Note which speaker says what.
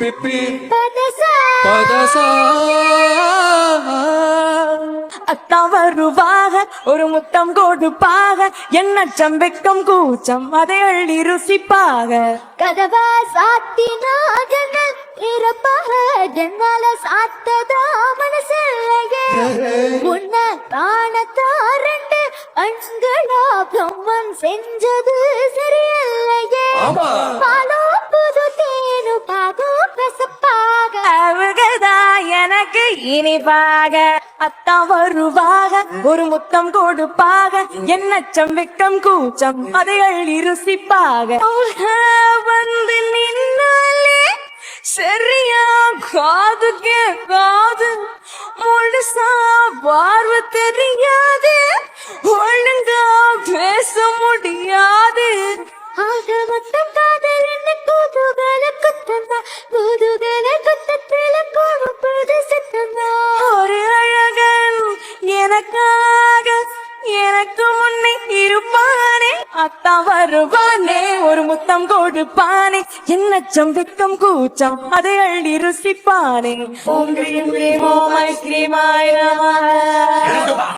Speaker 1: பிப்பி
Speaker 2: பதசா.
Speaker 3: அத்தா வருவாக ஒரு முத்தம் கொடுப்பாக. என்ன சம்பெக்கம் கூச்சம் அதை அள்ளி ருசிப்பாக.
Speaker 2: கதவா சாத்தினாக இறப்பாக. ஜன்னல சாத்ததா மனசில்லையே. உன்ன தானத்தாரண்டு அண்களா பிரம்மன் செஞ்சது சரியில்லையே.
Speaker 3: இனிப்பாக அத்தா வருவாக. ஒரு முத்தம் கொடுப்பாக. என்னச்சம் வெக்கம் கூச்சம் அதை அள்ளி ருசிப்பாக வந்து நின்னாலே சரியா காது கேட்காது. முழுசா பார்வ தெரியாது. ஒழுங்கா பேச முடியாது.
Speaker 2: ஆக மொத்தம் காதல் என்ன? குதூகல குத்தந்தா குதூகல குத்தத்தில கொடுப்பது
Speaker 3: எனக்காக எனக்கு முன்னே இருப்பானே. அத்தா வருவானே ஒரு முத்தம் கொடுப்பானே. என்ன சம்பிக்கம் கூச்சம் அதை அள்ளி ருசிப்பானே. ஓம் கிரீம் கிரீம் ஓம் ஐஸ்கிரீமாய் நமः